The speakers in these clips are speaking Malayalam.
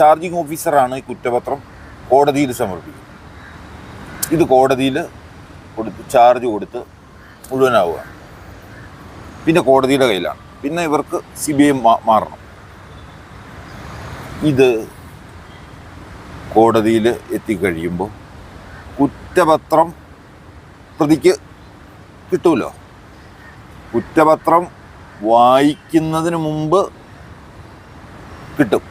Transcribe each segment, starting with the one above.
ചാർജിങ് ഓഫീസറാണ് ഈ കുറ്റപത്രം കോടതിയിൽ സമർപ്പിക്കുന്നത്. ഇത് കോടതിയിൽ കൊടുത്ത് ചാർജ് കൊടുത്ത് മുഴുവനാവുക പിന്നെ കോടതിയുടെ കയ്യിലാണ്. പിന്നെ ഇവർക്ക് സി ബി ഐ മാറണം. ഇത് കോടതിയിൽ എത്തിക്കഴിയുമ്പോൾ കുറ്റപത്രം പ്രതിക്ക് കിട്ടുമല്ലോ കുറ്റപത്രം വായിക്കുന്നതിന് മുമ്പ് കിട്ടും.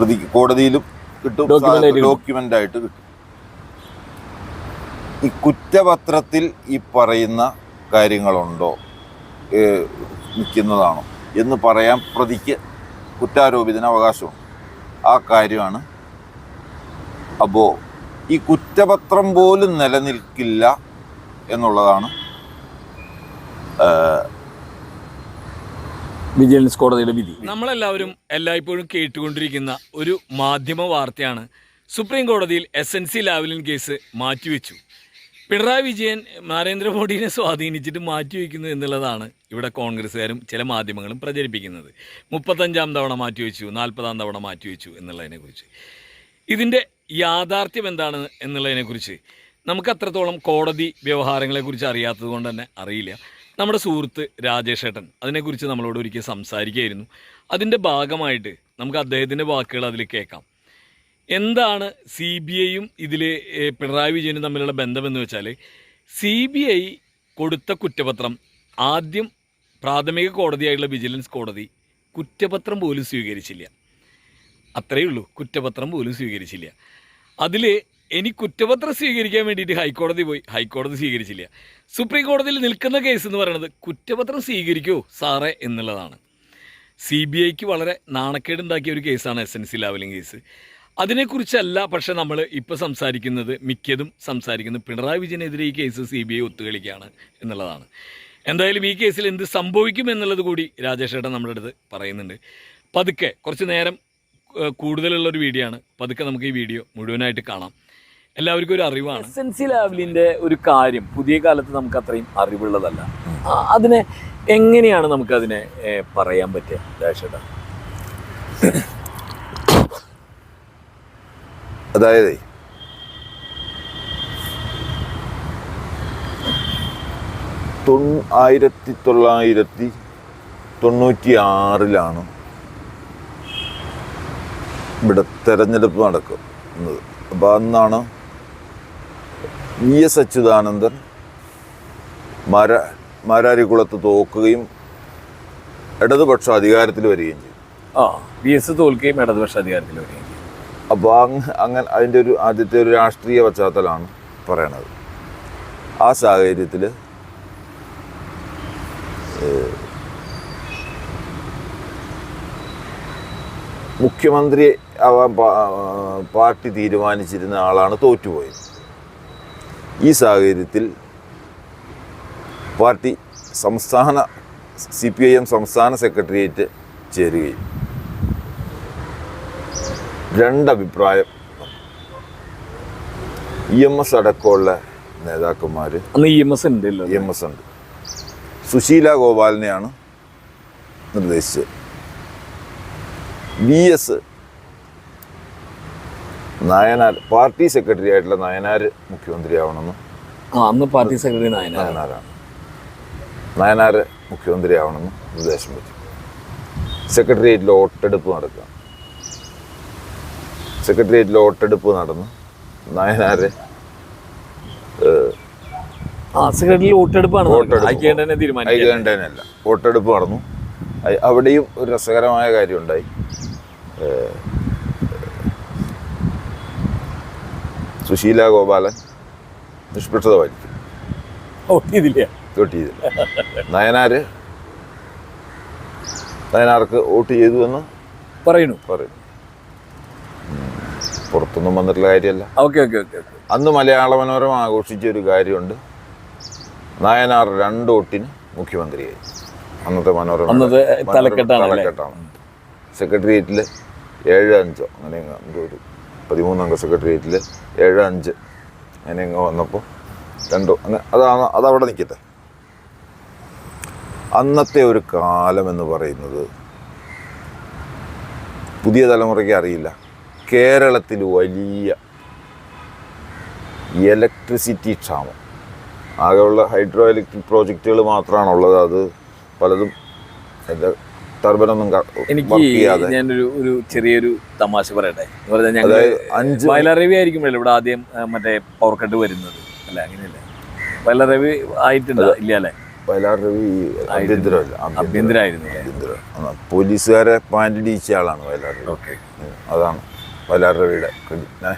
പ്രതിക്ക് കോടതിയിലും കിട്ടും ഡോക്യുമെന്റ് ആയിട്ട് കിട്ടും. ഈ കുറ്റപത്രത്തിൽ ഈ പറയുന്ന കാര്യങ്ങളുണ്ടോ? നിൽക്കുന്നതാണോ? എന്ന് പറയാൻ പ്രതിക്ക് കുറ്റാരോപിതന് അവകാശമുണ്ട്. ആ കാര്യമാണ് അപ്പോൾ ഈ കുറ്റപത്രം പോലും നിലനിൽക്കില്ല എന്നുള്ളതാണ് വിജിലൻസ് കോടതിയുടെ വിധി. നമ്മളെല്ലാവരും എല്ലായ്പ്പോഴും കേട്ടുകൊണ്ടിരിക്കുന്ന ഒരു മാധ്യമ വാർത്തയാണ് സുപ്രീം കോടതിയിൽ S N C Lavalin case മാറ്റിവെച്ചു. പിണറായി വിജയൻ നരേന്ദ്രമോദിനെ സ്വാധീനിച്ചിട്ട് മാറ്റിവെക്കുന്നു എന്നുള്ളതാണ് ഇവിടെ കോൺഗ്രസ്സുകാരും ചില മാധ്യമങ്ങളും പ്രചരിപ്പിക്കുന്നത്. മുപ്പത്തഞ്ചാം തവണ മാറ്റിവെച്ചു നാൽപ്പതാം തവണ മാറ്റിവെച്ചു എന്നുള്ളതിനെക്കുറിച്ച്. ഇതിന്റെ യാഥാർത്ഥ്യം എന്താണ് എന്നുള്ളതിനെക്കുറിച്ച് നമുക്ക് അത്രത്തോളം കോടതി വ്യവഹാരങ്ങളെക്കുറിച്ച് അറിയാത്തത് കൊണ്ട് തന്നെ അറിയില്ല. നമ്മുടെ സുഹൃത്ത് രാജേഷേട്ടൻ അതിനെക്കുറിച്ച് നമ്മളോട് ഒരിക്കൽ സംസാരിക്കുകയായിരുന്നു. അതിന്റെ ഭാഗമായിട്ട് നമുക്ക് അദ്ദേഹത്തിന്റെ വാക്കുകൾ അതിൽ കേൾക്കാം. എന്താണ് സി ബി ഐയും ഇതിൽ പിണറായി വിജയനും തമ്മിലുള്ള ബന്ധമെന്ന് വെച്ചാൽ സി ബി ഐ കൊടുത്ത കുറ്റപത്രം ആദ്യം പ്രാഥമിക കോടതിയായിട്ടുള്ള വിജിലൻസ് കോടതി കുറ്റപത്രം പോലും സ്വീകരിച്ചില്ല. അത്രയേ ഉള്ളൂ കുറ്റപത്രം പോലും സ്വീകരിച്ചില്ല. അതിൽ ഇനി കുറ്റപത്രം സ്വീകരിക്കാൻ വേണ്ടിയിട്ട് ഹൈക്കോടതി പോയി. ഹൈക്കോടതി സ്വീകരിച്ചില്ല. സുപ്രീം കോടതിയിൽ നിൽക്കുന്ന കേസ് എന്ന് പറയുന്നത് കുറ്റപത്രം സ്വീകരിക്കൂ സാറേ എന്നുള്ളതാണ്. സി ബി ഐക്ക് വളരെ നാണക്കേടുണ്ടാക്കിയ ഒരു കേസാണ് S N C Lavalin case അതിനെക്കുറിച്ചല്ല പക്ഷേ നമ്മൾ ഇപ്പോൾ സംസാരിക്കുന്നത് മിക്കതും സംസാരിക്കുന്നത് പിണറായി വിജയനെതിരെ ഈ കേസ് സി ബി ഐ ഒത്തുകളിക്കുകയാണ് എന്നുള്ളതാണ്. എന്തായാലും ഈ കേസിൽ എന്ത് സംഭവിക്കും എന്നുള്ളത് കൂടി രാജേഷ് ഏട്ടൻ നമ്മുടെ അടുത്ത് പറയുന്നുണ്ട്. പതുക്കെ കുറച്ച് നേരം കൂടുതലുള്ളൊരു വീഡിയോ ആണ്. പതുക്കെ നമുക്ക് ഈ വീഡിയോ മുഴുവനായിട്ട് കാണാം. എല്ലാവർക്കും ഒരു അറിവാണ്. എസ് എൻ സി ലാവലിന്റെ ഒരു കാര്യം പുതിയ കാലത്ത് നമുക്ക് അത്രയും അറിവുള്ളതല്ല. അതിനെ എങ്ങനെയാണ് നമുക്ക് അതിനെ പറയാൻ പറ്റുക രാജേഷേട്ടാ അതായത് ആയിരത്തി തൊള്ളായിരത്തി തൊണ്ണൂറ്റി ആറിലാണ് ഇവിടെ തെരഞ്ഞെടുപ്പ് നടക്കുന്നത്. അപ്പോൾ അന്നാണ് വി എസ് അച്യുതാനന്ദൻ മര മാരാരിക്കുളത്ത് തോക്കുകയും ഇടതുപക്ഷം അധികാരത്തിൽ വരികയും ചെയ്തു. ആ ബി എസ് തോൽക്കുകയും ഇടതുപക്ഷ അധികാരത്തിൽ വരികയും ചെയ്തു. അപ്പോൾ അങ്ങ് അങ്ങനെ അതിന്റെ ഒരു ആദ്യത്തെ ഒരു രാഷ്ട്രീയ പശ്ചാത്തലമാണ് പറയണത്. ആ സാഹചര്യത്തിൽ മുഖ്യമന്ത്രി ആവാൻ പാർട്ടി തീരുമാനിച്ചിരുന്ന ആളാണ് തോറ്റുപോയത്. ഈ സാഹചര്യത്തിൽ പാർട്ടി സംസ്ഥാന സി പി ഐ എം സംസ്ഥാന സെക്രട്ടേറിയറ്റ് ചേരുകയും രണ്ടഭിപ്രായം ഇ എം എസ് അടക്കമുള്ള നേതാക്കന്മാർ അന്ന് ഇ എം എസ് ഉണ്ടല്ലോ ഇ എം എസ് ഉണ്ട്. സുശീല ഗോപാലിനെയാണ് നിർദ്ദേശിച്ചത്. V S Nayanar party secretary ആയിട്ടുള്ള നായനാർ മുഖ്യമന്ത്രിയാവണമെന്ന് ആവണമെന്ന് അന്ന് പാർട്ടി സെക്രട്ടറി നായനാർ നയനാരാണ്. നയനാർ മുഖ്യമന്ത്രിയാവണമെന്ന് നിർദ്ദേശം വെച്ചു സെക്രട്ടേറിയറ്റിൽ വോട്ടെടുപ്പ് നടക്കുക. സെക്രട്ടേറിയറ്റിൽ വോട്ടെടുപ്പ് നടന്നു. നായനാരെ ആ വോട്ടെടുപ്പാണ് വോട്ടെടുപ്പ് നടന്നു. അവിടെയും ഒരു രസകരമായ കാര്യമുണ്ടായി. സുശീല ഗോപാലൻ നിഷ്പക്ഷത വോട്ട് ചെയ്തില്ല നയനാര്? നയനാർക്ക് വോട്ട് ചെയ്തു എന്ന്? പറയുന്നു. പറയുന്നു. പുറത്തൊന്നും വന്നിട്ടുള്ള കാര്യമല്ല. ഓക്കെ ഓക്കെ ഓക്കെ അന്ന് മലയാള മനോരമ ആഘോഷിച്ച ഒരു കാര്യമുണ്ട്. നായനാർ രണ്ട് വോട്ടിന് മുഖ്യമന്ത്രിയായി. അന്നത്തെ മനോരമ അന്നത്തെ? തലക്കെട്ടാണ്. സെക്രട്ടേറിയറ്റിൽ ഏഴ് അഞ്ചോ അങ്ങനെ എന്തോ ഒരു പതിമൂന്നംഗ സെക്രട്ടേറിയറ്റിൽ ഏഴ് അഞ്ച് അങ്ങനെ ഇങ്ങ് വന്നപ്പോൾ രണ്ടു അങ്ങനെ അതാണ് അതവിടെ നിൽക്കട്ടെ അന്നത്തെ ഒരു കാലം എന്ന് പറയുന്നത് പുതിയ തലമുറയ്ക്ക് അറിയില്ല. കേരളത്തിൽ വലിയ ഇലക്ട്രിസിറ്റി ക്ഷാമം. ആകെയുള്ള ഹൈഡ്രോ ഇലക്ട്രിക് പ്രോജക്റ്റുകൾ മാത്രമാണുള്ളത് അത് പലതും ടർബനൊന്നും എനിക്ക് ഞാനൊരു ഒരു ചെറിയൊരു തമാശ പറയട്ടെ? ഞങ്ങൾ വയലറവി ആയിരിക്കുമല്ലോ ഇവിടെ ആദ്യം മറ്റേ പവർ കട്ട് വരുന്നത്? അല്ല അങ്ങനെയല്ലേ? വയലറവി ആയിട്ടുണ്ടോ ഇല്ല അല്ലേ? ആഭ്യന്തരായിരുന്നു ആഭ്യന്തരം ആ, പോലീസുകാരെ പാന്റ് ഇടിച്ച ആളാണ് വയലാർ രവി ഓക്കെ. അതാണ്. ഏ?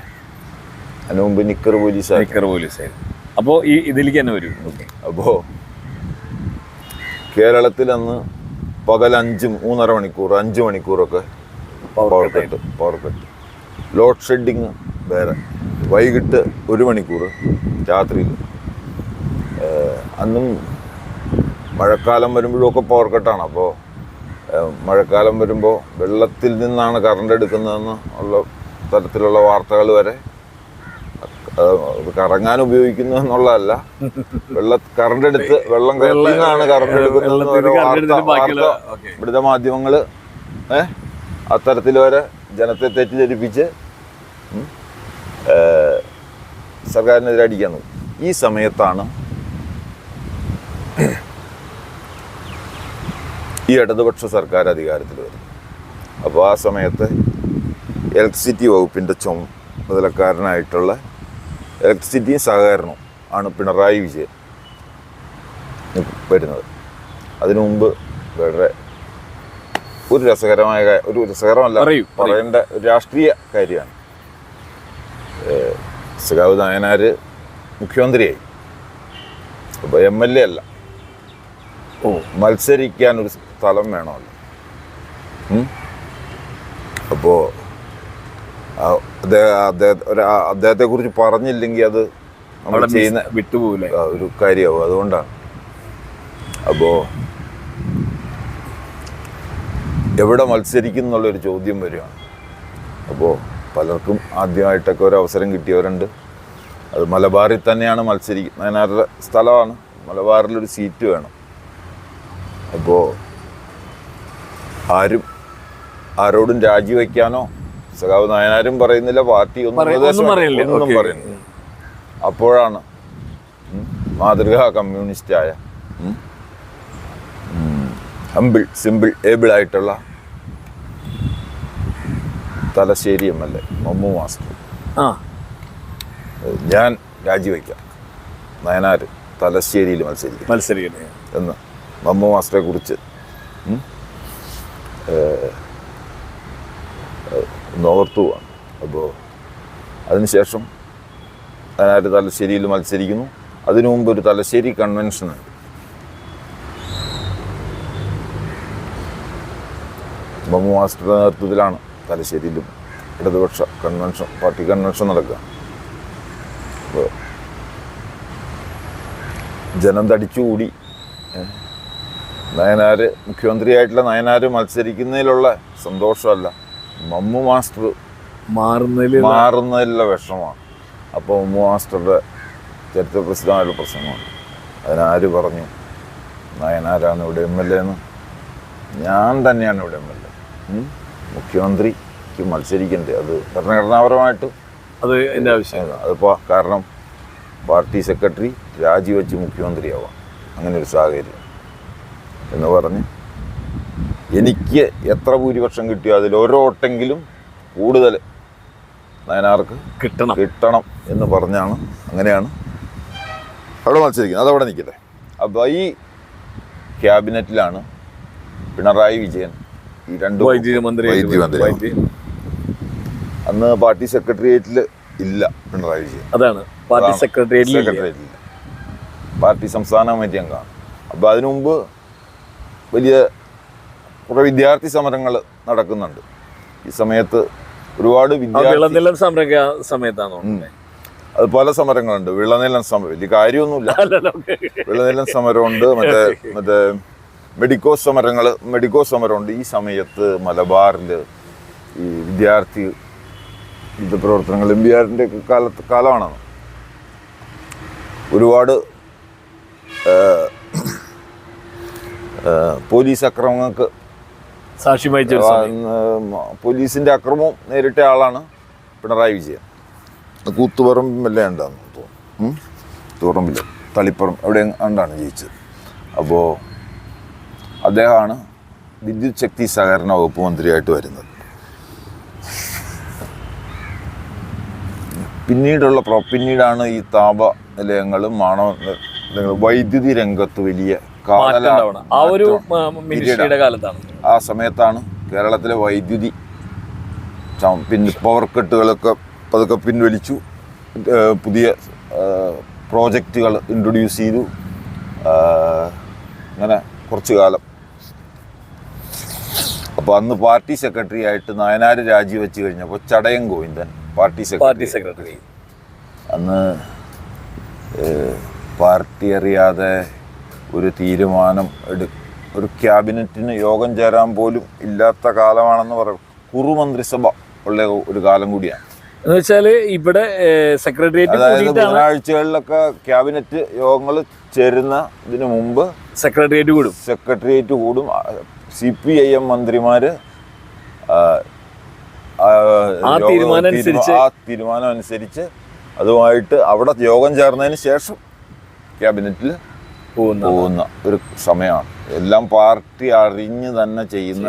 അതിന് മുമ്പ് നിക്കർ പോലീസായിരുന്നു. നിക്കർ പോലീസായിരുന്നു. അപ്പോൾ ഈ ഇതിലേക്ക് തന്നെ വരും. അപ്പോൾ കേരളത്തിൽ അന്ന് പകൽ അഞ്ച് മൂന്നര മണിക്കൂർ അഞ്ച് മണിക്കൂറൊക്കെ power cut power cut load shedding വേറെ. വൈകിട്ട് ഒരു മണിക്കൂർ രാത്രിയിൽ. അന്നും മഴക്കാലം വരുമ്പോഴൊക്കെ പവർ കട്ടാണ് അപ്പോൾ മഴക്കാലം വരുമ്പോൾ വെള്ളത്തിൽ നിന്നാണ് കറണ്ട് എടുക്കുന്നതെന്ന് ഉള്ള തരത്തിലുള്ള വാർത്തകൾ വരെ കറങ്ങാൻ ഉപയോഗിക്കുന്നു എന്നുള്ളതല്ല. വെള്ള കറണ്ട് എടുത്ത് വെള്ളം കറണ്ടിൽ നിന്നാണ് കറണ്ട് എടുക്കുന്നത് ഇവിടുത്തെ മാധ്യമങ്ങൾ ഏഹ് അത്തരത്തിൽ വരെ ജനത്തെ തെറ്റിദ്ധരിപ്പിച്ച് സർക്കാരിനെതിരെ അടിക്കാൻ നോക്കും ഈ സമയത്താണ് ഈ ഇടതുപക്ഷ സർക്കാർ അധികാരത്തിൽ വരുന്നത്. അപ്പോൾ ആ സമയത്ത് ഇലക്ട്രിസിറ്റി വകുപ്പിന്റെ ചുമതലക്കാരനായിട്ടുള്ള ഇലക്ട്രിസിറ്റിയും സഹകരണവും ആണ് പിണറായി വിജയൻ വരുന്നത്. അതിനു മുമ്പ് വളരെ ഒരു രസകരമായ ഒരു രസകരമല്ല പറയൂ, പറയൂ. പറയേണ്ട രാഷ്ട്രീയ കാര്യമാണ്. സഖാവ് നായനാർ മുഖ്യമന്ത്രിയായി. അപ്പോൾ എം എൽ എ അല്ല. ഓ. മത്സരിക്കാൻ ഒരു സ്ഥലം വേണമല്ലോ. ഉം? അപ്പോ ആ അദ്ദേഹ- അദ്ദേഹ- ഒരു- ആ അദ്ദേഹത്തെ കുറിച്ച് പറഞ്ഞില്ലെങ്കിൽ അത് നമ്മൾ ചെയ്യുന്ന വിട്ടുപോകില്ല ഒരു കാര്യമാവും. അതുകൊണ്ടാണ്. അപ്പോ എവിടെ മത്സരിക്കും എന്നുള്ളൊരു ചോദ്യം വരികയാണ്. അപ്പോൾ പലർക്കും ആദ്യമായിട്ടൊക്കെ ഒരു അവസരം കിട്ടിയവരുണ്ട്. അത് മലബാറിൽ തന്നെയാണ് മത്സരിക്കുന്നത് അതിനാരുടെ സ്ഥലമാണ് മലബാറിലൊരു സീറ്റ് വേണം. അപ്പോൾ ആരും ആരോടും രാജിവെക്കാനോ സഖാവ് നായനാരും പറയുന്നില്ല പാർട്ടി ഒന്നും ഒന്നും പറയില്ല. ഒന്നും പറയുന്നില്ല. അപ്പോഴാണ് കമ്മ്യൂണിസ്റ്റ് ആയ ഹമ്പിൾ സിമ്പിൾ ഏബിൾ ആയിട്ടുള്ള Thalassery M L A Mammu master. ഞാൻ രാജിവെക്കാം. നയനാർ തലശ്ശേരിയിൽ മത്സരിക്കും. മത്സരിക്കുന്നത് എന്ന് മമ്മു മാസ്റ്ററെ കുറിച്ച് ഓർത്തു അപ്പോൾ അതിനുശേഷം അതിനായിട്ട് തലശ്ശേരിയിൽ മത്സരിക്കുന്നു. അതിനു മുമ്പ് ഒരു തലശ്ശേരി കൺവെൻഷൻ ഉണ്ട്. മമ്മു മാസ്റ്ററുടെ നേതൃത്വത്തിലാണ് തലശ്ശേരിയിലും ഇടതുപക്ഷ കൺവെൻഷൻ പാർട്ടി കൺവെൻഷൻ നടക്കുക. അപ്പോൾ ജനം തടിച്ചുകൂടി. നയനാർ മുഖ്യമന്ത്രിയായിട്ടുള്ള നയനാർ മത്സരിക്കുന്നതിലുള്ള സന്തോഷമല്ല. മമ്മു മാസ്റ്റർ മാറുന്നതിൽ മാറുന്നതിലുള്ള വിഷമമാണ്. അപ്പോൾ മമ്മു മാസ്റ്ററുടെ ചരിത്ര പ്രസിദ്ധമായുള്ള പ്രസംഗമാണ്. അതിനാര് പറഞ്ഞു? നയനാരാണ് ഇവിടെ എം എൽ എ എന്ന്? ഞാൻ തന്നെയാണ് ഇവിടെ എം എൽ എ. മുഖ്യമന്ത്രിക്ക് മത്സരിക്കണ്ടേ? അത് ഭരണഘടനാപരമായിട്ട് അത് എന്റെ ആവശ്യം. അതിപ്പോൾ കാരണം പാർട്ടി സെക്രട്ടറി രാജിവെച്ച് മുഖ്യമന്ത്രിയാവാം. അങ്ങനെ ഒരു സാഹചര്യം എന്ന് പറഞ്ഞ് എനിക്ക് എത്ര ഭൂരിപക്ഷം കിട്ടിയോ അതിൽ ഓരോ വോട്ടെങ്കിലും കൂടുതൽ നയനാർക്ക് കിട്ടണം. കിട്ടണം എന്ന് പറഞ്ഞാണ്. അങ്ങനെയാണ്. അവിടെ മത്സരിക്കുന്നത്. അതവിടെ നിൽക്കട്ടെ. അപ്പോൾ ഈ ക്യാബിനറ്റിലാണ് പിണറായി വിജയൻ ഈ രണ്ട് വൈദ്യുതി മന്ത്രി വൈദ്യുതി മന്ത്രി. അന്ന് പാർട്ടി സെക്രട്ടേറിയറ്റിൽ ഇല്ല പിണറായി വിജയൻ. അതാണ്. പാർട്ടി സെക്രട്ടേറിയറ്റിൽ സെക്രട്ടേറിയറ്റിൽ പാർട്ടി സംസ്ഥാന കമ്മിറ്റി അംഗമാണ്. അപ്പോൾ അതിനു മുമ്പ് വലിയ കുറേ വിദ്യാർത്ഥി സമരങ്ങൾ നടക്കുന്നുണ്ട്. ഈ സമയത്ത് ഒരുപാട് വിദ്യാർത്ഥി വിളനിലം സമര സമയത്താണോ അത് പല സമരങ്ങളുണ്ട്. വിളനിലം സമരം വലിയ കാര്യമൊന്നുമില്ല. വിളനിലം സമരമുണ്ട് മറ്റേ മറ്റേ മെഡിക്കോ സമരങ്ങൾ മെഡിക്കോ സമരമുണ്ട്. ഈ സമയത്ത് മലബാറിൽ ഈ വിദ്യാർത്ഥി യുദ്ധ പ്രവർത്തനങ്ങൾ എം ബി ആറിന്റെ കാലത്ത് കാലമാണെന്ന് ഒരുപാട് പോലീസ് അക്രമങ്ങൾക്ക് സാക്ഷ്യം വഹിച്ച പോലീസിന്റെ അക്രമവും നേരിട്ട ആളാണ് പിണറായി വിജയൻ. കൂത്തുപറമ്പിലേ ഉണ്ടാന്ന് തോന്നുന്നു? കൂത്തുപറമ്പിൽ തളിപ്പുറം എവിടെ ഉണ്ടാണ് ജയിച്ചത്. അപ്പോൾ അദ്ദേഹമാണ് വിദ്യുത് ശക്തി സഹകരണ വകുപ്പ് മന്ത്രിയായിട്ട് വരുന്നത്. പിന്നീടുള്ള പ്രോ- പിന്നീടാണ് ഈ താപ നിലയങ്ങളും മാണവ വൈദ്യുതി രംഗത്ത് വലിയ ആ ഒരു കാലത്താണ്. ആ സമയത്താണ് കേരളത്തിലെ വൈദ്യുതി പിന്നെ പവർ കട്ടുകളൊക്കെ പതുക്കെ പിൻവലിച്ചു. പുതിയ പ്രോജക്റ്റുകൾ ഇൻട്രൊഡ്യൂസ് ചെയ്തു. അങ്ങനെ കുറച്ചു കാലം. അപ്പോൾ അന്ന് പാർട്ടി സെക്രട്ടറി ആയിട്ട് നയനാര് രാജിവെച്ച് കഴിഞ്ഞപ്പോൾ Chadayan Govindan party party secretary അന്ന് പാർട്ടി അറിയാതെ ഒരു തീരുമാനം എടു ഒരു ക്യാബിനറ്റിന് യോഗം ചേരാൻ പോലും ഇല്ലാത്ത കാലമാണെന്ന് പറയും കുറുമന്ത്രിസഭ ഉള്ള ഒരു കാലം കൂടിയാണ്. എന്ന് വെച്ചാൽ ഇവിടെ സെക്രട്ടേറിയറ്റ് അതായത് ബുധനാഴ്ചകളിലൊക്കെ ക്യാബിനറ്റ് യോഗങ്ങൾ ചേരുന്ന ഇതിനു മുമ്പ് സെക്രട്ടേറിയറ്റ് കൂടും. സെക്രട്ടേറിയറ്റ് കൂടും. സി പി ഐ എം മന്ത്രിമാര് ആ, തീരുമാനം അനുസരിച്ച്. ആ തീരുമാനം അനുസരിച്ച് അതുമായിട്ട് അവിടെ യോഗം ചേർന്നതിന് ശേഷം ക്യാബിനറ്റിൽ പോകുന്ന പോകുന്ന ഒരു സമയമാണ്. എല്ലാം പാർട്ടി അറിഞ്ഞ് തന്നെ ചെയ്യുന്ന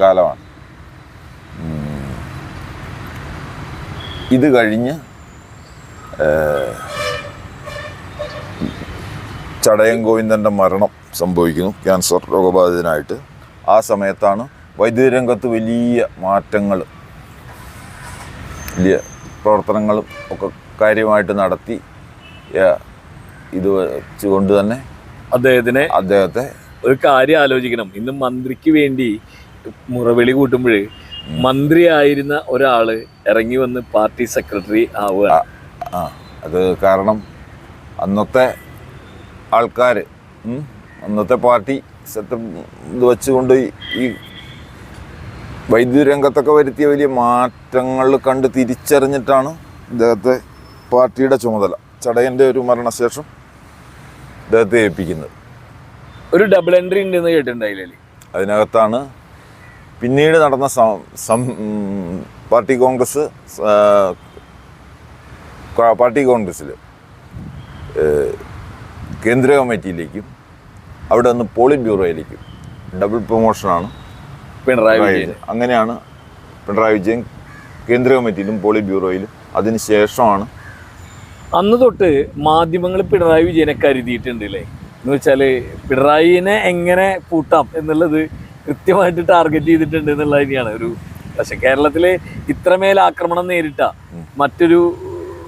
കാലമാണ്. ഇത് കഴിഞ്ഞ് ഏഹ്, ചടയം ഗോവിന്ദന്റെ മരണം സംഭവിക്കുന്നു. ക്യാൻസർ രോഗബാധിതനായിട്ട്. ആ സമയത്താണ് വൈദ്യുതി രംഗത്ത് വലിയ മാറ്റങ്ങൾ വലിയ പ്രവർത്തനങ്ങളും ഒക്കെ കാര്യമായിട്ട് നടത്തി ഇത് വെച്ചുകൊണ്ട് തന്നെ അദ്ദേഹത്തിനെ അദ്ദേഹത്തെ ഒരു കാര്യം ആലോചിക്കണം. ഇന്ന് മന്ത്രിക്ക് വേണ്ടി മുറവിളി കൂട്ടുമ്പോൾ മന്ത്രിയായിരുന്ന ഒരാൾ ഇറങ്ങി വന്ന് പാർട്ടി സെക്രട്ടറി ആവുക. ആ അത് കാരണം അന്നത്തെ ആൾക്കാർ അന്നത്തെ പാർട്ടി സെറ്റപ്പ് ഇത് വെച്ചുകൊണ്ട് ഈ- ഈ വൈദ്യുതി രംഗത്തൊക്കെ വരുത്തിയ വലിയ മാറ്റങ്ങൾ കണ്ട് തിരിച്ചറിഞ്ഞിട്ടാണ് ഇദ്ദേഹത്തെ പാർട്ടിയുടെ ചുമതല. ചടയന്റെ ഒരു മരണശേഷം ഇദ്ദേഹത്തെ ഏൽപ്പിക്കുന്നത്. ഒരു ഡബിൾ എൻട്രി ഉണ്ടെന്ന് കേട്ടിട്ടുണ്ടായില്ലേ അതിനകത്താണ് പിന്നീട് നടന്ന പാർട്ടി കോൺഗ്രസ് പാർട്ടി കോൺഗ്രസ്സിൽ കേന്ദ്ര കമ്മിറ്റിയിലേക്കും അവിടെ നിന്ന് പോളിറ്റ് ബ്യൂറോയിലേക്കും ഡബിൾ പ്രൊമോഷനാണ് പിണറായി വിജയൻ. വിജയൻ. അങ്ങനെയാണ് പിണറായി വിജയൻ കേന്ദ്ര കമ്മിറ്റിയിലും പോളിറ്റ് ബ്യൂറോയിലും. അതിന് ശേഷമാണ് അന്ന് തൊട്ട് മാധ്യമങ്ങൾ പിണറായി വിജയനെ കരുതിയിട്ടുണ്ട് അല്ലേ എന്ന് വെച്ചാൽ പിണറായിനെ എങ്ങനെ പൂട്ടാം എന്നുള്ളത് കൃത്യമായിട്ട് ടാർഗറ്റ് ചെയ്തിട്ടുണ്ട് എന്നുള്ളത് തന്നെയാണ്. ഒരു പക്ഷെ കേരളത്തിൽ ഇത്രമേൽ ആക്രമണം നേരിട്ട മറ്റൊരു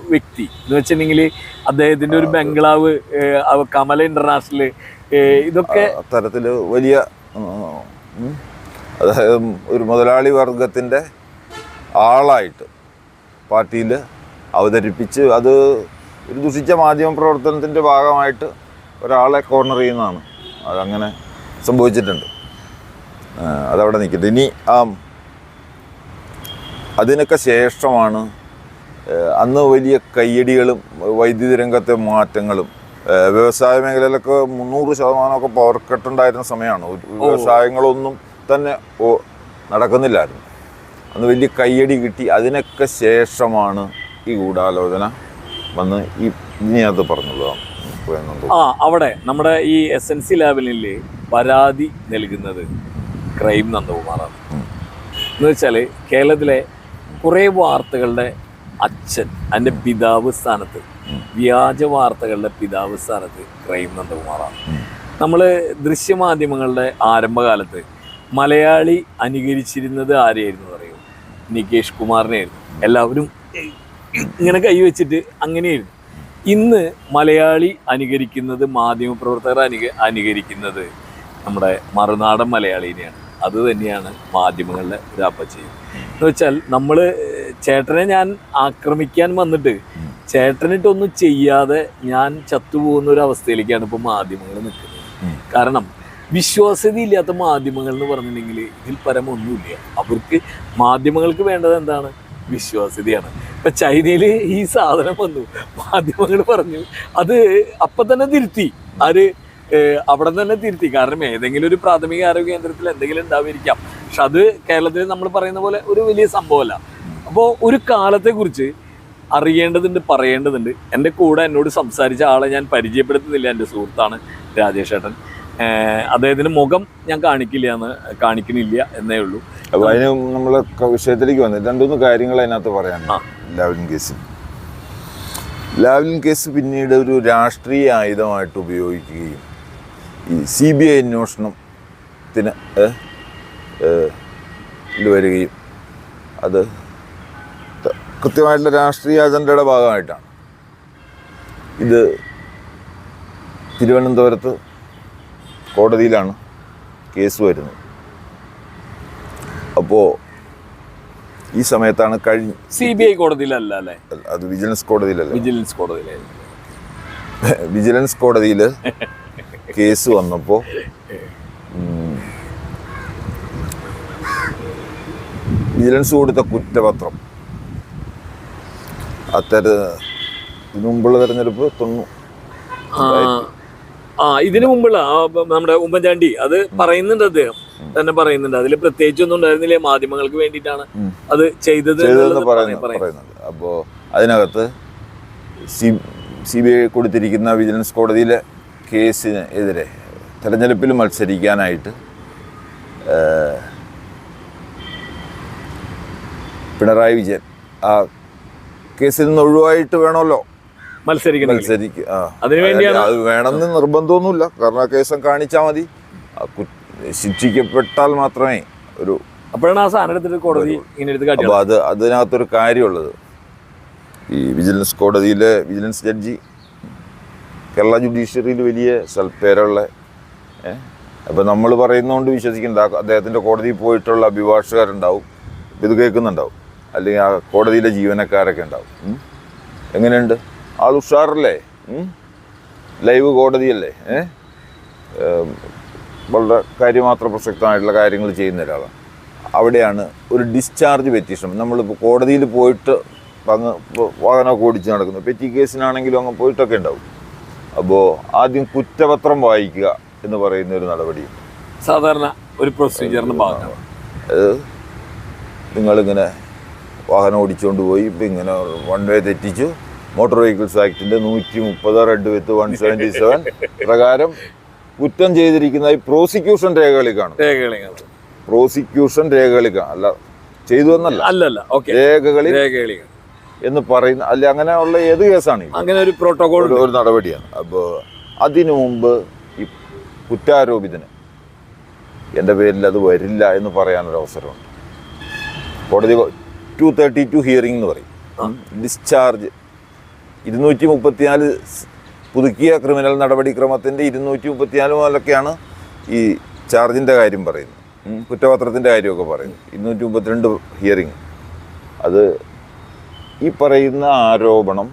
വ്യക്തി എന്ന് വെച്ചിട്ടുണ്ടെങ്കിൽ അദ്ദേഹത്തിന്റെ ഒരു ബംഗ്ലാവ് കമല ഇന്റർനാഷണൽ ഇതൊക്കെ അത്തരത്തിൽ വലിയ അതായത് ഒരു മുതലാളി വർഗത്തിന്റെ ആളായിട്ട് പാർട്ടിയിൽ അവതരിപ്പിച്ച് അത് ഒരു ദുഷിച്ച മാധ്യമ പ്രവർത്തനത്തിന്റെ ഭാഗമായിട്ട് ഒരാളെ കോർണർ ചെയ്യുന്നതാണ്. അതങ്ങനെ സംഭവിച്ചിട്ടുണ്ട്. അതവിടെ നിൽക്കട്ടെ ഇനി ആ അതിനൊക്കെ ശേഷമാണ് അന്ന് വലിയ കയ്യടികളും വൈദ്യുതി രംഗത്തെ മാറ്റങ്ങളും വ്യവസായ മേഖലയിലൊക്കെ മുന്നൂറ് ശതമാനമൊക്കെ പവർ കട്ട് ഉണ്ടായിരുന്ന സമയമാണ്. വ്യവസായങ്ങളൊന്നും തന്നെ നടക്കുന്നില്ലായിരുന്നു. അന്ന് വലിയ കയ്യടി കിട്ടി. അതിനൊക്കെ ശേഷമാണ് ഈ ഗൂഢാലോചന വന്ന് ഈ ഇതിനകത്ത് പറഞ്ഞുള്ളതാണ് ആ അവിടെ നമ്മുടെ ഈ എസ് എൻ സി ലാബിനിൽ പരാതി നൽകുന്നത് ക്രൈം നന്ദകുമാറാണ്. എന്ന് വെച്ചാൽ കേരളത്തിലെ കുറേ വാർത്തകളുടെ അച്ഛൻ അതിന്റെ പിതാവ് സ്ഥാനത്ത് വ്യാജ വാർത്തകളുടെ പിതാവ് സ്ഥാനത്ത് ക്രൈം നന്ദകുമാറാണ്. നമ്മൾ ദൃശ്യമാധ്യമങ്ങളുടെ ആരംഭകാലത്ത് മലയാളി അനുകരിച്ചിരുന്നത് ആരെയായിരുന്നു പറയൂ? നികേഷ് കുമാറിനെയായിരുന്നു. എല്ലാവരും ഇങ്ങനെ കൈവച്ചിട്ട് അങ്ങനെയായിരുന്നു. ഇന്ന് മലയാളി അനുകരിക്കുന്നത് മാധ്യമപ്രവർത്തകർ അനുക അനുകരിക്കുന്നത് നമ്മുടെ മറുനാടൻ മലയാളീനെയാണ്. അത് തന്നെയാണ് മാധ്യമങ്ങളുടെ ഒരു അപ്പച്ചയും എന്ന് വെച്ചാൽ നമ്മൾ ചേട്ടനെ ഞാൻ ആക്രമിക്കാൻ വന്നിട്ട് ചേട്ടനിട്ടൊന്നും ചെയ്യാതെ ഞാൻ ചത്തുപോകുന്ന ഒരു അവസ്ഥയിലേക്കാണ് ഇപ്പോൾ മാധ്യമങ്ങൾ നിൽക്കുന്നത്. കാരണം വിശ്വാസ്യത ഇല്ലാത്ത മാധ്യമങ്ങൾ എന്ന് പറഞ്ഞിട്ടുണ്ടെങ്കിൽ ഇതിൽ പരമൊന്നുമില്ല. അവർക്ക് മാധ്യമങ്ങൾക്ക് വേണ്ടത് എന്താണ്? വിശ്വാസ്യതയാണ്. ഇപ്പൊ ചൈനയിൽ ഈ സാധനം വന്നു. മാധ്യമങ്ങൾ പറഞ്ഞു അത് അപ്പൊ തന്നെ തിരുത്തി. ആര് അവിടെ തന്നെ തിരുത്തി. കാരണം ഏതെങ്കിലും ഒരു പ്രാഥമിക ആരോഗ്യ കേന്ദ്രത്തിൽ എന്തെങ്കിലും ഉണ്ടാവുമായിരിക്കാം പക്ഷെ അത് കേരളത്തിൽ നമ്മൾ പറയുന്ന പോലെ ഒരു വലിയ സംഭവമല്ല. അപ്പോൾ ഒരു കാലത്തെക്കുറിച്ച് അറിയേണ്ടതുണ്ട് പറയേണ്ടതുണ്ട്. എന്റെ കൂടെ എന്നോട് സംസാരിച്ച ആളെ ഞാൻ പരിചയപ്പെടുത്തുന്നില്ല എന്റെ സുഹൃത്താണ് രാജേഷ് ഏട്ടൻ അദ്ദേഹത്തിന് മുഖം ഞാൻ കാണിക്കില്ല എന്ന് കാണിക്കണില്ല എന്നേ ഉള്ളൂ. അപ്പോൾ അതിന് നമ്മൾ വിഷയത്തിലേക്ക് വന്നു രണ്ടുമൂന്ന് കാര്യങ്ങൾ അതിനകത്ത് പറയാൻ. Lavalin case. ലാവ്ലിൻ കേസ് പിന്നീട് ഒരു രാഷ്ട്രീയ ആയുധമായിട്ട് ഉപയോഗിക്കുകയും ഈ സി ബി ഐ അന്വേഷണത്തിന് വരികയും അത് കൃത്യമായിട്ടുള്ള രാഷ്ട്രീയ അജണ്ടയുടെ ഭാഗമായിട്ടാണ്. ഇത് തിരുവനന്തപുരത്ത് കോടതിയിലാണ് കേസ് വരുന്നത്. അപ്പോൾ ഈ സമയത്താണ് കഴിഞ്ഞ സി ബി ഐ കോടതിയിലല്ല അല്ലേ? അത് വിജിലൻസ് കോടതിയിലല്ല. വിജിലൻസ് കോടതിയിലായിരുന്നു. വിജിലൻസ് കോടതിയിൽ കേസ് വന്നപ്പോൾ വിജിലൻസ് കൊടുത്ത കുറ്റപത്രം. അത്തര ഇതിനുമുമ്പുള്ള തെരഞ്ഞെടുപ്പ് തൊണ്ണൂ ആ, ഇതിനു മുമ്പുള്ള നമ്മുടെ ഉമ്മൻചാണ്ടി അത് പറയുന്നുണ്ട് അദ്ദേഹം. തന്നെ പറയുന്നുണ്ട്. അതിൽ പ്രത്യേകിച്ചൊന്നും ഉണ്ടായിരുന്നില്ല? മാധ്യമങ്ങൾക്ക് വേണ്ടിയിട്ടാണ് അത് ചെയ്തത് അപ്പോ അതിനകത്ത് സി ബി ഐ കൊടുത്തിരിക്കുന്ന വിജിലൻസ് കോടതിയിലെ കേസിന് എതിരെ തെരഞ്ഞെടുപ്പിൽ മത്സരിക്കാനായിട്ട് പിണറായി വിജയൻ ആ കേസിൽ നിന്ന് ഒഴിവായിട്ട് വേണമല്ലോ. അത് വേണമെന്ന് നിർബന്ധമൊന്നുമില്ല. കാരണം ആ കേസം കാണിച്ചാൽ മതി. ശിക്ഷിക്കപ്പെട്ടാൽ മാത്രമേ ഒരു അപ്പോഴാണ് ആ സാധനം എടുത്തിട്ട് കോടതി ഇങ്ങനെ അപ്പോൾ അത് അതിനകത്തൊരു കാര്യമുള്ളത്. ഈ വിജിലൻസ് കോടതിയിലെ വിജിലൻസ് ജഡ്ജി കേരള ജുഡീഷ്യറിയിൽ വലിയ സൽപ്പേരുള്ള അപ്പം നമ്മൾ പറയുന്നതുകൊണ്ട് വിശ്വസിക്കേണ്ട. അദ്ദേഹത്തിന്റെ കോടതിയിൽ പോയിട്ടുള്ള അഭിഭാഷകരുണ്ടാവും. ഇത് കേൾക്കുന്നുണ്ടാവും. അല്ലെങ്കിൽ ആ കോടതിയിലെ ജീവനക്കാരൊക്കെ ഉണ്ടാവും. എങ്ങനെയുണ്ട്? ആൾ ഉഷാറല്ലേ ലൈവ് കോടതിയല്ലേ ഏ? വളരെ കാര്യമാത്ര പ്രസക്തമായിട്ടുള്ള കാര്യങ്ങൾ ചെയ്യുന്ന ഒരാളാണ്. അവിടെയാണ് ഒരു ഡിസ്ചാർജ് പെറ്റീഷൻ നമ്മളിപ്പോൾ കോടതിയിൽ പോയിട്ട് അങ്ങ് വാഹനമൊക്കെ ഓടിച്ച് നടക്കുന്നു. പെറ്റി കേസിനാണെങ്കിലും അങ്ങ് പോയിട്ടൊക്കെ ഉണ്ടാവും. അപ്പോൾ ആദ്യം കുറ്റപത്രം വായിക്കുക എന്ന് പറയുന്ന ഒരു നടപടി. സാധാരണ ഒരു പ്രൊസീജിയറിന് ഭാഗമാണ്. അത് നിങ്ങളിങ്ങനെ വാഹനം ഓടിച്ചുകൊണ്ട് പോയി ഇപ്പം ഇങ്ങനെ വൺ വേ തെറ്റിച്ചു. മോട്ടോർ വെഹിക്കിൾസ് ആക്ടിന്റെ നൂറ്റി മുപ്പത് read with one seventy seven പ്രകാരം കുറ്റം ചെയ്തിരിക്കുന്നതായി പ്രോസിക്യൂഷൻ രേഖകളിൽ കാണും. പ്രോസിക്യൂഷൻ രേഖകളിൽ കാണും. അല്ല ചെയ്തു എന്നല്ല. അല്ലല്ല രേഖകളിൽ എന്ന് പറയുന്ന അല്ല അങ്ങനെയുള്ള ഏത് കേസാണ്? അങ്ങനെ ഒരു പ്രോട്ടോകോൾ ഒരു നടപടിയാണ്. അപ്പോൾ അതിനു മുമ്പ് ഈ കുറ്റാരോപിതന് എന്റെ പേരിൽ അത് വരില്ല എന്ന് പറയാനൊരു അവസരമുണ്ട്. കോടതി ടു തേർട്ടി ടു ഹിയറിംഗ് എന്ന് പറയും. ഡിസ്ചാർജ് ഇരുന്നൂറ്റി മുപ്പത്തിനാല് പുതുക്കിയ ക്രിമിനൽ നടപടിക്രമത്തിന്റെ ഇരുന്നൂറ്റി മുപ്പത്തിനാല് മുതലൊക്കെയാണ് ഈ ചാർജിന്റെ കാര്യം പറയുന്നത്. കുറ്റപത്രത്തിന്റെ കാര്യമൊക്കെ പറയുന്നു ഇരുന്നൂറ്റി മുപ്പത്തിരണ്ട് ഹിയറിങ് അത് ഈ പറയുന്ന ആരോപണം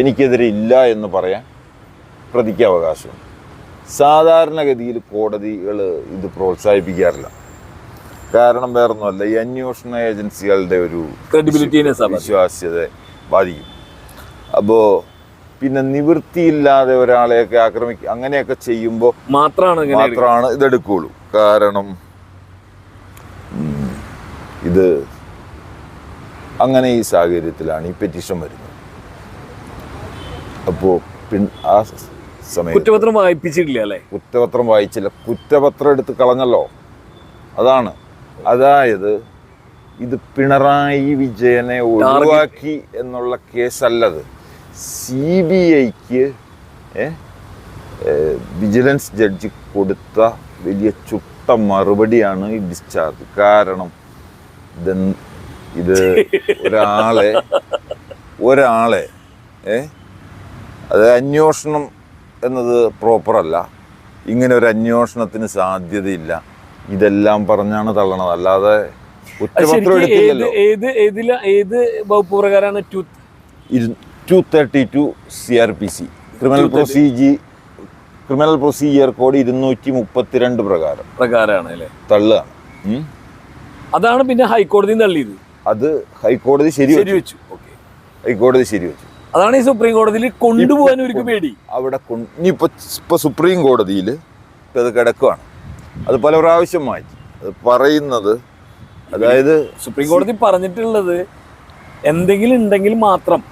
എനിക്കെതിരെ ഇല്ല എന്ന് പറയാൻ പ്രതിക്ക് അവകാശമുണ്ട്. സാധാരണഗതിയിൽ കോടതികൾ ഇത് പ്രോത്സാഹിപ്പിക്കാറില്ല. കാരണം വേറൊന്നുമല്ല ഈ അന്വേഷണ ഏജൻസികളുടെ ഒരു ക്രെഡിബിലിറ്റിനെ വിശ്വാസ്യത ബാധിക്കും. അപ്പോൾ പിന്നെ നിവൃത്തിയില്ലാതെ ഒരാളെയൊക്കെ ആക്രമിക്കുക അങ്ങനെയൊക്കെ ചെയ്യുമ്പോൾ മാത്രമാണ്. മാത്രമാണ് ഇതെടുക്കുള്ളൂ. കാരണം ഇത് അങ്ങനെ ഈ സാഹചര്യത്തിലാണ് ഈ പെറ്റീഷൻ വരുന്നത്. അപ്പോൾ പിന്നെ ആ സമയം കുറ്റപത്രം വായിപ്പിച്ചിട്ടില്ല അല്ലേ? കുറ്റപത്രം വായിച്ചില്ല. കുറ്റപത്രം എടുത്ത് കളഞ്ഞല്ലോ. അതാണ്. അതായത് ഇത് പിണറായി വിജയനെ ഒഴിവാക്കി എന്നുള്ള കേസല്ലത്. സി ബി ഐക്ക് വിജിലൻസ് ജഡ്ജി കൊടുത്ത വലിയ ചുട്ട മറുപടിയാണ് ഈ ഡിസ്ചാർജ്. കാരണം ഇത് ഇത് ഒരാളെ ഒരാളെ ഏ അത് അന്വേഷണം എന്നത് പ്രോപ്പറല്ല. ഇങ്ങനെ ഒരു അന്വേഷണത്തിന് സാധ്യതയില്ല. ഇതെല്ലാം പറഞ്ഞാണ് തള്ളണത്. അല്ലാതെ ഏത് ഏത് ഏത് വകുപ്പ് പ്രകാരമാണ് two thirty two C R P C criminal procedure criminal procedure code ഇരുന്നൂറ്റി മുപ്പത്തിരണ്ട് പ്രകാരം. പ്രകാരമാണ് അല്ലേ തള്ളുകയാണ്. അതാണ് പിന്നെ ഹൈക്കോടതി തള്ളിയത്. അത് ഹൈക്കോടതി ശരിവെച്ചു ശരിവെച്ചു ഹൈക്കോടതി ഹൈക്കോടതി ശരിവെച്ചു അതാണ് ഈ സുപ്രീം കോടതിയിൽ കൊണ്ടുപോകാൻ ഒരു പേടി. അവിടെ ഇനിയിപ്പോ ഇപ്പൊ സുപ്രീം കോടതിയിൽ അത് കിടക്കുവാണ്. അത് പല പ്രാവശ്യം മാറ്റി. അത് പറയുന്നത് അതായത് സുപ്രീം കോടതി പറഞ്ഞിട്ടുള്ളത് എന്തെങ്കിലും ഉണ്ടെങ്കിൽ മാത്രം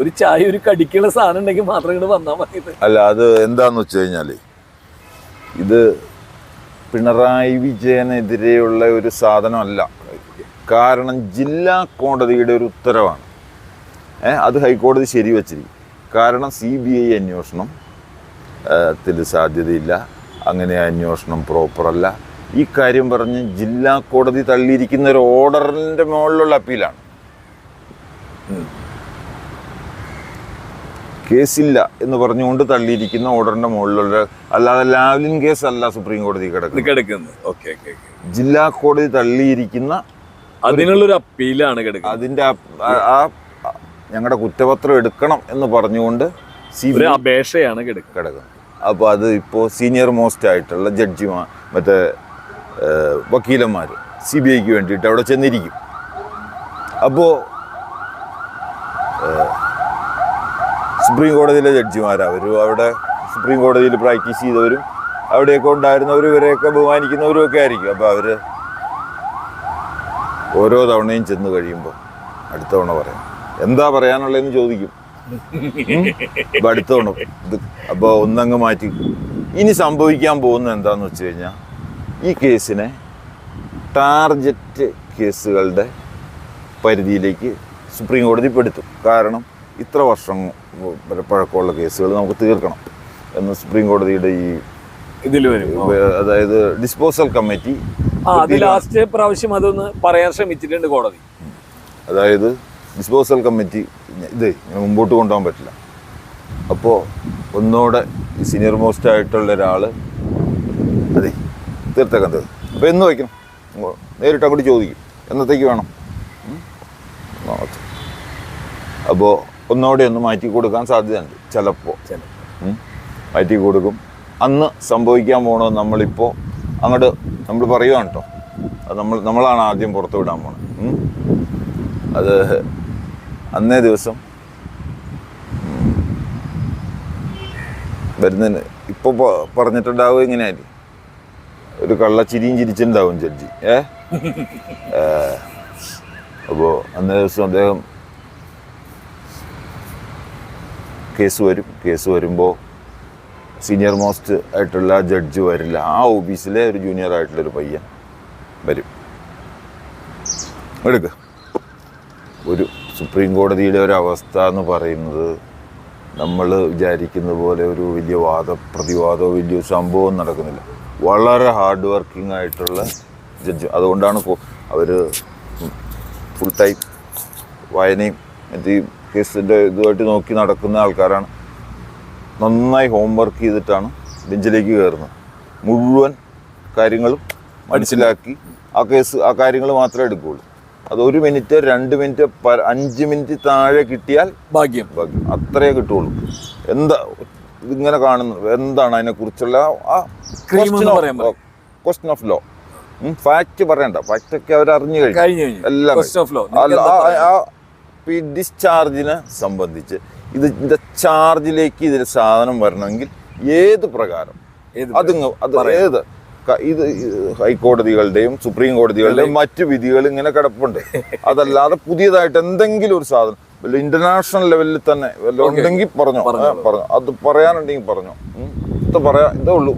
ഒരു ചായ ഒരു കടിക്കുള്ള സാധനം ഉണ്ടെങ്കിൽ മാത്രം ഇങ്ങോട്ട് വന്നാൽ മതി അല്ല അത് എന്താന്ന് വെച്ച് കഴിഞ്ഞാൽ ഇത് പിണറായി വിജയനെതിരെയുള്ള ഒരു സാധനമല്ല. കാരണം ജില്ലാ കോടതിയുടെ ഒരു ഉത്തരവാണ്. അത് ഹൈക്കോടതി ശരിവച്ചിരിക്കും കാരണം സി ബി ഐ അന്വേഷണം ത്തിൽ സാധ്യതയില്ല. അങ്ങനെ അന്വേഷണം പ്രോപ്പറല്ല ഈ കാര്യം പറഞ്ഞ് ജില്ലാ കോടതി തള്ളിയിരിക്കുന്ന ഒരു ഓർഡറിന്റെ മുകളിലുള്ള അപ്പീലാണ് കേസില്ല എന്ന് പറഞ്ഞുകൊണ്ട് തള്ളിയിരിക്കുന്ന ഓർഡറിന്റെ മുകളിലുള്ള അല്ലാതെ ലാവ്ലിൻ കേസ് അല്ല സുപ്രീം കോടതി കിടക്കുന്നത്. കിടക്കുന്നത്. ഓക്കെ ഓക്കെ ജില്ലാ കോടതി തള്ളിയിരിക്കുന്ന അതിനുള്ളൊരു അപ്പീലാണ് കിടക്കുന്നത്. അതിന്റെ ആ- ഞങ്ങളുടെ കുറ്റപത്രം എടുക്കണം എന്ന് പറഞ്ഞുകൊണ്ട് അപേക്ഷയാണ് കിടക്കുന്നത്. അപ്പോൾ അത് ഇപ്പോൾ സീനിയർ മോസ്റ്റ് ആയിട്ടുള്ള ജഡ്ജിമാർ മറ്റേ വക്കീലന്മാർ സി ബി ഐക്ക് വേണ്ടിയിട്ട് അവിടെ ചെന്നിരിക്കും. അപ്പോൾ സുപ്രീം കോടതിയിലെ ജഡ്ജിമാരവരും അവിടെ സുപ്രീം കോടതിയിൽ പ്രാക്ടീസ് ചെയ്തവരും അവിടെയൊക്കെ ഉണ്ടായിരുന്നവരും ഇവരെയൊക്കെ ബഹുമാനിക്കുന്നവരും ഒക്കെ ആയിരിക്കും. അപ്പോൾ അവർ ഓരോ തവണയും ചെന്ന് കഴിയുമ്പോൾ അടുത്ത തവണ പറയാം. എന്താ പറയാനുള്ളതെന്ന് ചോദിക്കും. അപ്പം അടുത്ത തവണ ഇത് അപ്പോൾ ഒന്നങ്ങ് മാറ്റി. ഇനി സംഭവിക്കാൻ പോകുന്ന എന്താന്ന് വെച്ച് കഴിഞ്ഞാൽ ഈ കേസിനെ ടാർജറ്റ് കേസുകളുടെ പരിധിയിലേക്ക് സുപ്രീം കോടതി പെടുത്തും. കാരണം ഇത്ര വർഷം പഴക്കമുള്ള കേസുകൾ നമുക്ക് തീർക്കണം എന്ന് സുപ്രീം കോടതിയുടെ ഈ ഇതിൽ വരും. അതായത് ഡിസ്പോസൽ കമ്മിറ്റി അത് ലാസ്റ്റ് പ്രാവശ്യം അതൊന്ന് പറയാൻ ശ്രമിച്ചിട്ടുണ്ട് കോടതി. അതായത് ഡിസ്പോസൽ കമ്മിറ്റി ഇത് ഇങ്ങനെ മുമ്പോട്ട് കൊണ്ടുപോകാൻ പറ്റില്ല. അപ്പോൾ ഒന്നോടെ സീനിയർ മോസ്റ്റ് ആയിട്ടുള്ള ഒരാൾ അതെ തീർത്തേക്കാൻ തീർത്ത് അപ്പോൾ എന്ന് വയ്ക്കണം? നേരിട്ട് അങ്ങോട്ട് ചോദിക്കും. എന്നത്തേക്ക് വേണം? അപ്പോൾ ഒന്നോടെ ഒന്ന് മാറ്റി കൊടുക്കാൻ സാധ്യതയുണ്ട്. ചിലപ്പോൾ ചില മാറ്റി കൊടുക്കും. അന്ന് സംഭവിക്കാൻ പോണത് നമ്മളിപ്പോൾ അങ്ങോട്ട് നമ്മൾ പറയുകയാണ് കേട്ടോ അത് നമ്മൾ നമ്മളാണ് ആദ്യം പുറത്തു വിടാൻ പോകുന്നത് അത് അന്നേ ദിവസം വരുന്നതിന് ഇപ്പോൾ പറഞ്ഞിട്ടുണ്ടാവും ഇങ്ങനെയായിരിക്കും. ഒരു കള്ള ചിരിയും ചിരിച്ചിട്ടുണ്ടാവും ജഡ്ജി. ഏ? അപ്പോൾ അന്നേ ദിവസം അദ്ദേഹം കേസ് വരും. കേസ് വരുമ്പോൾ സീനിയർ മോസ്റ്റ് ആയിട്ടുള്ള ജഡ്ജ് വരില്ല. ആ ഓഫീസിലെ ഒരു ജൂനിയർ ആയിട്ടുള്ളൊരു പയ്യൻ വരും. എടുക്ക. ഒരു സുപ്രീം കോടതിയുടെ ഒരു അവസ്ഥ എന്ന് പറയുന്നത് നമ്മൾ വിചാരിക്കുന്ന പോലെ ഒരു വലിയ വാദ പ്രതിവാദമോ വലിയ സംഭവം നടക്കുന്നില്ല. വളരെ ഹാർഡ് വർക്കിംഗ് ആയിട്ടുള്ള ജഡ്ജ് അതുകൊണ്ടാണ് അവർ ഫുൾ ടൈം വായനയും ഈ കേസിന്റെ ഇതുമായിട്ട് നോക്കി നടക്കുന്ന ആൾക്കാരാണ്. നന്നായി ഹോംവർക്ക് ചെയ്തിട്ടാണ് ബെഞ്ചിലേക്ക് കയറുന്നത്. മുഴുവൻ കാര്യങ്ങളും മനസ്സിലാക്കി ആ കേസ് ആ കാര്യങ്ങൾ മാത്രമേ എടുക്കുകയുള്ളൂ. അത് ഒരു മിനിറ്റ് രണ്ട് മിനിറ്റ് അഞ്ച് മിനിറ്റ് താഴെ കിട്ടിയാൽ ഭാഗ്യം. ഭാഗ്യം. അത്രയേ കിട്ടുള്ളൂ എന്താ ഇതിങ്ങനെ കാണുന്നു എന്താണ് അതിനെക്കുറിച്ചുള്ള ആ ക്വസ്റ്റ്യൻ ഓഫ് ലോ ഫാക്റ്റ് പറയണ്ട. ഫാക്റ്റ് ഒക്കെ അവർ അറിഞ്ഞു കഴിഞ്ഞു എല്ലാം ഈ ഡിസ്ചാർജിനെ സംബന്ധിച്ച് ഇത് ഇതിന്റെ ചാർജിലേക്ക് ഇതിന് സാധനം വരണമെങ്കിൽ ഏത് പ്രകാരം? അതിങ്ങ് അത് ഏത്? ഇത് ഹൈക്കോടതികളുടെയും സുപ്രീം കോടതികളുടെയും മറ്റു വിധികൾ ഇങ്ങനെ കിടപ്പുണ്ട്. അതല്ലാതെ പുതിയതായിട്ട് എന്തെങ്കിലും ഒരു സാധനം ഇന്റർനാഷണൽ ലെവലിൽ തന്നെ ഉണ്ടെങ്കിൽ പറഞ്ഞോ. പറഞ്ഞോ. അത് പറയാനുണ്ടെങ്കിൽ പറഞ്ഞോ. ഇത് പറയാ ഇതേ ഉള്ളൂ.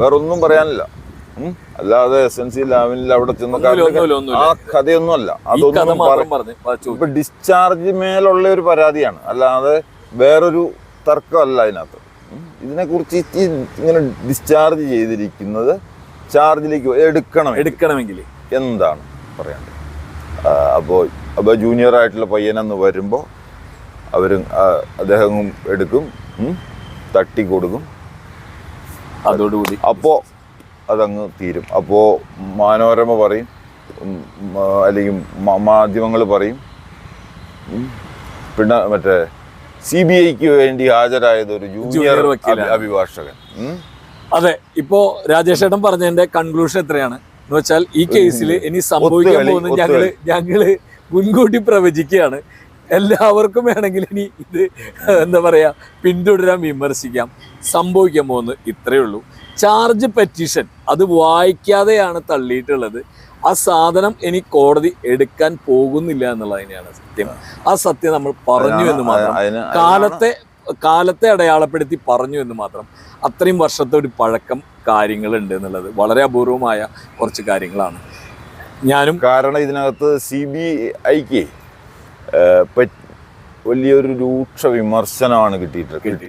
വേറെ ഒന്നും പറയാനില്ല. അല്ലാതെ എസ് എൻ സി ലാവിനിൽ അവിടെ ചെന്ന്. ആ കഥയൊന്നും അല്ല ഈ കഥ അതൊന്നും. ഇപ്പൊ ഡിസ്ചാർജ് മേലുള്ള ഒരു പരാതിയാണ്. അല്ലാതെ വേറൊരു തർക്കമല്ല അതിനകത്ത്. ഇതിനെക്കുറിച്ച് ഇങ്ങനെ ഡിസ്ചാർജ് ചെയ്തിരിക്കുന്നത് ചാർജിലേക്ക് എടുക്കണം എടുക്കണമെങ്കിൽ. എന്താണ് പറയേണ്ടത്? അപ്പോൾ അപ്പോൾ ജൂനിയർ ആയിട്ടുള്ള പയ്യനെന്ന് വരുമ്പോൾ അവരും അദ്ദേഹവും എടുക്കും തട്ടി കൊടുക്കും. അതോടുകൂടി. അപ്പോൾ അതങ്ങ് തീരും. അപ്പോൾ മനോരമ പറയും അല്ലെങ്കിൽ മാധ്യമങ്ങൾ പറയും. പിന്നെ മറ്റേ സി ബി ഐക്ക് വേണ്ടി ഹാജരായത് ഒരു ജൂനിയർ അഭിഭാഷകൻ. അതെ ഇപ്പോ രാജേഷ് ഏട്ടൻ പറഞ്ഞതിന്റെ കൺക്ലൂഷൻ എത്രയാണ്? എന്ന് വെച്ചാൽ ഈ കേസിൽ ഇനി സംഭവിക്കാൻ പോകുന്നത് ഞങ്ങൾ ഞങ്ങൾ മുൻകൂട്ടി പ്രവചിക്കുകയാണ്. എല്ലാവർക്കും വേണമെങ്കിൽ ഇനി ഇത് എന്താ പറയുക പിന്തുടരാൻ വിമർശിക്കാം. സംഭവിക്കാൻ പോകുന്നത് ഇത്രയേ ഉള്ളൂ. ചാർജ് പെറ്റീഷൻ അത് വായിക്കാതെയാണ് തള്ളിയിട്ടുള്ളത്. ആ സാധനം ഇനി കോടതി എടുക്കാൻ പോകുന്നില്ല എന്നുള്ളതിനെയാണ് സത്യം. ആ സത്യം നമ്മൾ പറഞ്ഞു എന്ന് മാത്രം. കാലത്തെ കാലത്തെ അടയാളപ്പെടുത്തി പറഞ്ഞു എന്ന് മാത്രം. അത്രയും വർഷത്തെ ഒരു പഴക്കം കാര്യങ്ങളുണ്ട് എന്നുള്ളത് വളരെ അപൂർവമായ കുറച്ച് കാര്യങ്ങളാണ്. ഞാനും കാരണം ഇതിനകത്ത് സി ബി ഐക്ക് വലിയൊരു രൂക്ഷ വിമർശനമാണ് കിട്ടിയിട്ട് കിട്ടി